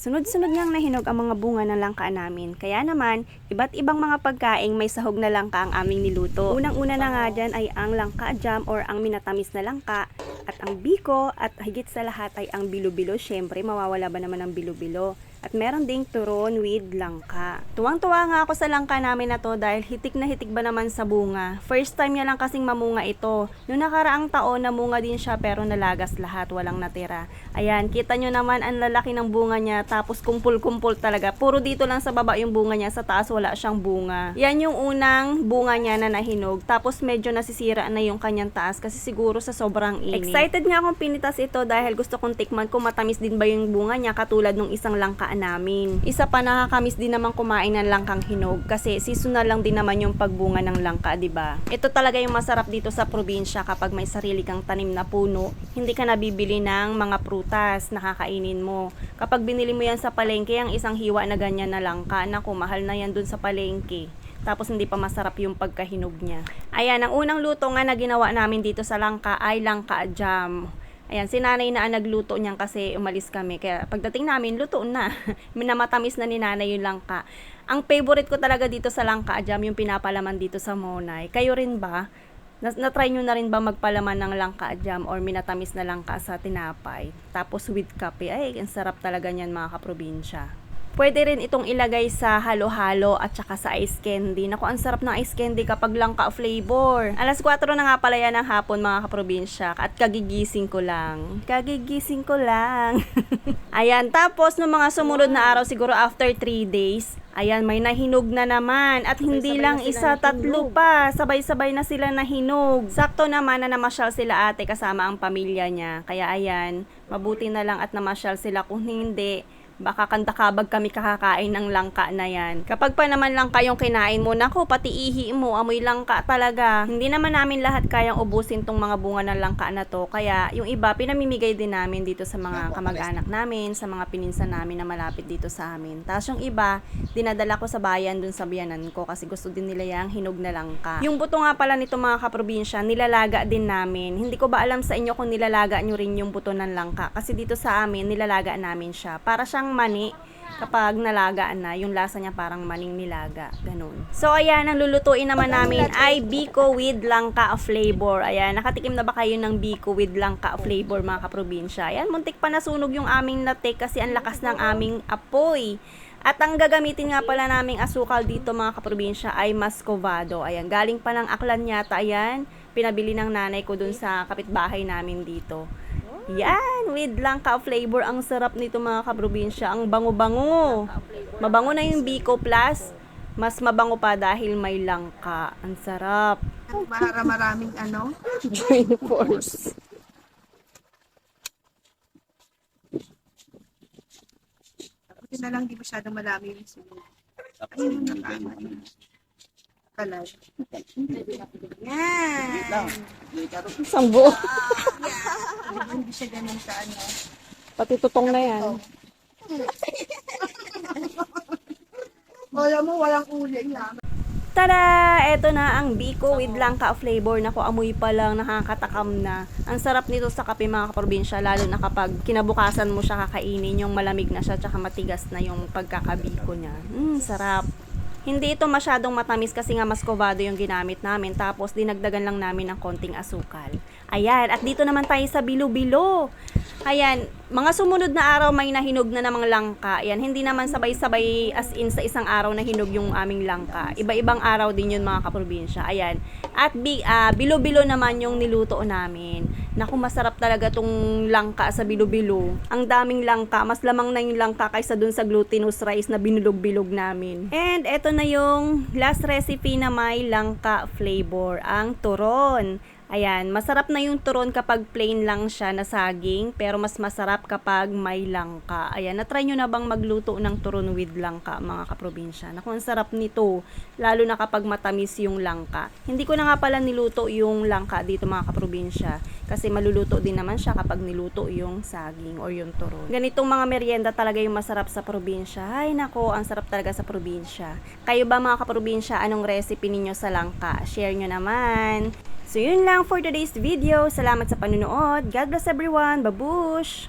sunod-sunod ngang nahinog ang mga bunga ng langka namin. Kaya naman, iba't ibang mga pagkaing may sahog na langka ang aming niluto. Unang-una na nga dyan ay ang langka jam or ang minatamis na langka at ang biko at higit sa lahat ay ang bilo-bilo. Syempre, mawawala ba naman ang bilo-bilo? At meron ding turon with langka. Tuwang-tuwa nga ako sa langka namin na to dahil hitik na hitik ba naman sa bunga. First time niya lang kasing mamunga ito. Noong nakaraang taon, namunga din siya pero nalagas lahat, walang natira. Ayan, kita nyo naman ang lalaki ng bunga niya tapos kumpul-kumpul talaga. Puro dito lang sa baba yung bunga niya, sa taas wala siyang bunga. Yan yung unang bunga niya na nahinog. Tapos medyo nasisira na yung kanyang taas kasi siguro sa sobrang init. Excited nga akong pinitas ito dahil gusto kong tikman kung matamis din ba yung bunga niya katulad nung isang langka namin. Isa pa nakakamis din naman kumain ng langkang hinog kasi seasonal lang din naman yung pagbunga ng langka, 'di ba? Ito talaga yung masarap dito sa probinsya kapag may sarili kang tanim na puno, hindi ka nabibili ng mga prutas na kakainin mo. Kapag binili mo yan sa palengke, ang isang hiwa na ganyan na langka, naku, mahal na yan dun sa palengke tapos hindi pa masarap yung pagkahinog niya. Ayan, ang unang luto nga na ginawa namin dito sa langka ay langka jam. Ayan, si nanay na ang nagluto niyan kasi umalis kami. Kaya pagdating namin, luto na. Minamatamis na ni nanay yung langka. Ang favorite ko talaga dito sa langka jam, yung pinapalaman dito sa Monay. Kayo rin ba? Na- Na-try nyo na rin ba magpalaman ng langka jam or minatamis na langka sa tinapay? Tapos with kape. Ay, ang sarap talaga niyan mga kaprobinsya. Pwede rin itong ilagay sa halo-halo at saka sa ice candy. Naku, ang sarap ng ice candy kapag langka flavor. Alas 4 na nga pala yan ng hapon mga kaprobinsya at kagigising ko lang. Kagigising ko lang. Ayan, tapos no mga sumunod na araw siguro after 3 days, Ayan, may nahinog na naman. At hindi Sabay-sabay lang isa, tatlo nahinog. pa. Sabay-sabay na sila nahinog. Sakto naman na namasyal sila ate kasama ang pamilya niya. Kaya ayan, mabuti na lang at namasyal sila. Kung hindi, baka kandakabag kami kakakain ng langka na yan. Kapag pa naman langka yung kinain mo, nako, pati ihi mo, amoy langka talaga. Hindi naman namin lahat kayang ubusin tong mga bunga ng langka na to. Kaya yung iba, pinamimigay din namin dito sa mga kamag-anak namin, sa mga pininsan namin na malapit dito sa amin. Tapos yung iba, dinadala ko sa bayan dun sa biyanan ko kasi gusto din nila yung hinog na langka. Yung buto nga pala nito mga kaprobinsya, nilalaga din namin. Hindi ko ba alam sa inyo kung nilalaga nyo rin yung buto ng langka kasi dito sa amin, nilalaga namin siya. Para siyang mani kapag nalagaan na, yung lasa niya parang maning nilaga. Ganun. So, ayan, ang lulutuin naman namin ay biko with langka flavor. Ayan, nakatikim na ba kayo ng biko with langka flavor mga kaprobinsya? Ayan, muntik pa nasunog yung aming latte kasi ang lakas ng aming apoy. At ang gagamitin nga pala naming asukal dito mga kaprobinsya ay mascovado. Ayan, galing pa ng aklan yata. Ayan, pinabili ng nanay ko dun sa kapitbahay namin dito. Yan, with langka flavor. Ang sarap nito mga kaprobinsya. Ang bango-bango. Mabango na yung Biko Plus. Mas mabango pa dahil may langka. Ang sarap. Mahara maraming ano. Join force. Buti na lang di masyadong malami yung sunod. Ayun na tama na. Kalad. Yan. Isang buo. Siya ganun sa ano. Pati tutong na yan. Wala mo, walang uling lang. Tada! Eto na ang Biko with langka flavor. Naku, amoy pa lang, nakakatakam na. Ang sarap nito sa kape mga kaprobinsya, lalo na kapag kinabukasan mo siya kakainin, yung malamig na siya, tsaka matigas na yung pagkakabiko niya. Mmm, sarap. Hindi ito masyadong matamis kasi nga mascovado yung ginamit namin. Tapos dinagdagan lang namin ng konting asukal. Ayan, at dito naman tayo sa bilo-bilo. Ayan, mga sumunod na araw may nahinog na namang langka. Ayan, hindi naman sabay-sabay as in sa isang araw na hinog yung aming langka. Iba-ibang araw din yun mga kaprobinsya. Ayan, at bi, ah, bilo-bilo naman yung niluto namin. Naku, masarap talaga tong langka sa bilo-bilo. Ang daming langka, mas lamang na yung langka kaysa dun sa glutinous rice na binulog-bilog namin. And eto na yung last recipe na may langka flavor, ang turon. Ayan, masarap na yung turon kapag plain lang siya na saging, pero mas masarap kapag may langka. Ayan, natry nyo na bang magluto ng turon with langka, mga kaprobinsya? Naku, ang sarap nito, lalo na kapag matamis yung langka. Hindi ko na nga pala niluto yung langka dito, mga kaprobinsya, kasi maluluto din naman siya kapag niluto yung saging or yung turon. Ganitong mga merienda talaga yung masarap sa probinsya. Ay, nako, ang sarap talaga sa probinsya. Kayo ba, mga kaprobinsya, anong recipe ninyo sa langka? Share nyo naman. So yun lang for today's video. Salamat sa panunood. God bless everyone. Babush!